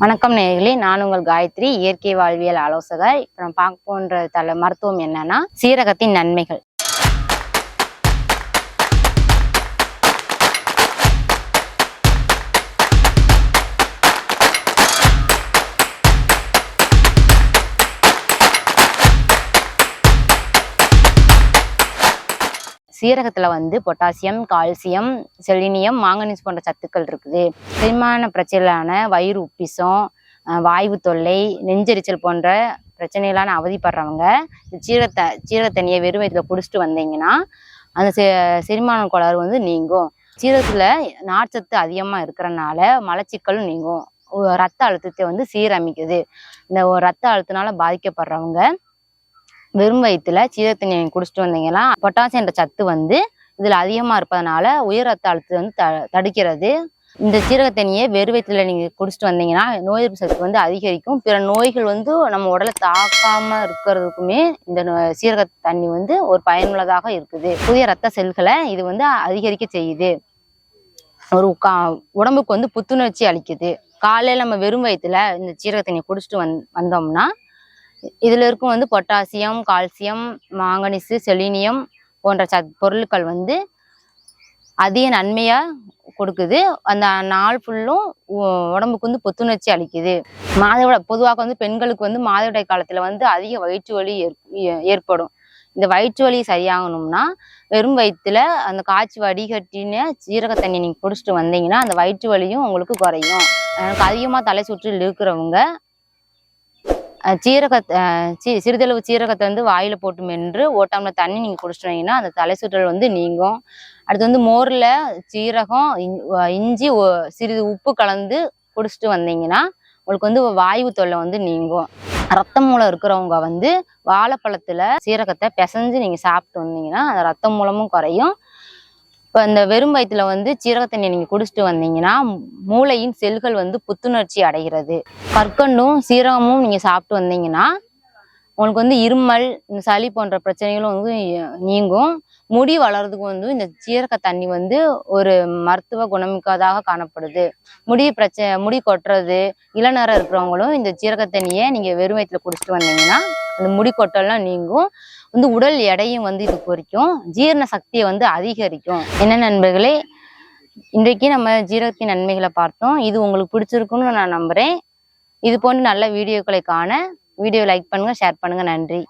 வணக்கம் நேயர்களே நான் உங்கள் காயத்ரி இயற்கை வாழ்வியல் ஆலோசகர். இப்போ நம்ம பார்க்க போன்ற தலை மருத்துவம் என்னன்னா சீரகத்தின் நன்மைகள். சீரகத்தில் வந்து பொட்டாசியம் கால்சியம் செலினியம் மாங்கனீஸ் போன்ற சத்துக்கள் இருக்குது. செரிமான பிரச்சனையிலான வயிறு உப்பிசம் வாய்வு தொல்லை நெஞ்செரிச்சல் போன்ற பிரச்சனைகளான அவதிப்படுறவங்க இந்த சீரகத்தை சீரகத்தண்ணியை வெறும் இதில் குடிச்சிட்டு வந்தீங்கன்னா அந்த செ செரிமான கோளாறு வந்து நீங்கும். சீரகத்தில் நார்ச்சத்து அதிகமாக இருக்கிறனால மலச்சிக்கலும் நீங்கும். ரத்த அழுத்தத்தை வந்து சீரமைக்குது. இந்த ரத்த அழுத்தினால பாதிக்கப்படுறவங்க வெறும் வயிற்றுல சீரகத்தண்ணி குடிச்சிட்டு வந்தீங்கன்னா பொட்டாசியம் என்ற சத்து வந்து இதில் அதிகமாக இருப்பதனால உயர் ரத்த அழுத்தத்தை வந்து த தடுக்கிறது. இந்த சீரகத்தண்ணியை வெறும் வயிற்றுல நீங்கள் குடிச்சிட்டு வந்தீங்கன்னா நோய் எதிர்ப்பு சக்தி வந்து அதிகரிக்கும். பிற நோய்கள் வந்து நம்ம உடலை தாக்காமல் இருக்கிறதுக்குமே இந்த நோ- சீரக தண்ணி வந்து ஒரு பயனுள்ளதாக இருக்குது. புதிய ரத்த செல்களை இது வந்து அதிகரிக்க செய்யுது. ஒரு கா உடம்புக்கு வந்து புத்துணர்ச்சி அளிக்குது. காலையில் நம்ம வெறும் வயிற்றுல இந்த சீரக தண்ணியை குடிச்சிட்டு வந் வந்தோம்னா இதில் இருக்கும் வந்து பொட்டாசியம் கால்சியம் மாங்கனீசு செலினியம் போன்ற சத் பொருட்கள் வந்து அதிக நன்மையாக கொடுக்குது. அந்த நாள் ஃபுல்லும் உடம்புக்கு வந்து புத்துணர்ச்சி அளிக்குது. மாதவிட பொதுவாக வந்து பெண்களுக்கு வந்து மாதவிடாய் காலத்தில் வந்து அதிக வயிற்று வலி ஏற்- ஏ- ஏற்படும். இந்த வயிற்று வலி சரியாகணும்னா வெறும் வயிற்றுல அந்த காய்ச்சி வடிகட்டின சீரக தண்ணி நீங்கள் குடிச்சிட்டு வந்தீங்கன்னா அந்த வயிற்று வலியும் உங்களுக்கு குறையும். எனக்கு அதிகமாக தலை சுற்றில் இருக்கிறவங்க சீரக சீ சி- சிறிதளவு சீரகத்தை வந்து வாயில் போட்டு மென்று ஓட்டாமல் தண்ணி நீங்கள் குடிச்சிட்டு வந்தீங்கன்னா அந்த தலை சுற்றல் வந்து நீங்கும். அடுத்து வந்து மோரில் சீரகம் இஞ்- இஞ்சி சிறிது உப்பு கலந்து குடிச்சிட்டு வந்தீங்கன்னா உங்களுக்கு வந்து வாய்வு தொல்லை வந்து நீங்கும். ரத்த மூலம் இருக்கிறவங்க வந்து வாழைப்பழத்தில் சீரகத்தை பிசைஞ்சு நீங்கள் சாப்பிட்டு வந்தீங்கன்னா அந்த ரத்த மூலமும் குறையும். இப்போ இந்த வெறும் வயிற்றுல வந்து சீரக தண்ணியை நீங்கள் குடிச்சிட்டு வந்தீங்கன்னா மூளையின் செல்கள் வந்து புத்துணர்ச்சி அடைகிறது. கற்கண்டும் சீரகமும் நீங்கள் சாப்பிட்டு வந்தீங்கன்னா உங்களுக்கு வந்து இருமல் இந்த சளி போன்ற பிரச்சனைகளும் வந்து நீங்கும். முடி வளர்றதுக்கு வந்து இந்த சீரக தண்ணி வந்து ஒரு மருத்துவ குணமிக்கதாக காணப்படுது. முடி பிரச்சனை முடி கொட்டுறது இளநரம் இருக்கிறவங்களும் இந்த சீரக தண்ணியை நீங்கள் வெறும் வயிற்றுல குடிச்சிட்டு வந்தீங்கன்னா அந்த முடி கொட்டல்லாம் நீங்கும். வந்து உடல் எடையும் வந்து இது குறைக்கும் ஜீரண சக்தியை வந்து அதிகரிக்கும். என்ன நண்பர்களே? இன்றைக்கு நம்ம ஜீரகத்தின் நன்மைகளை பார்த்தோம். இது உங்களுக்கு பிடிச்சிருக்குன்னு நான் நம்புகிறேன் இது போன்ற நல்ல வீடியோக்களை காண வீடியோ லைக் பண்ணுங்கள் ஷேர் பண்ணுங்கள் நன்றி.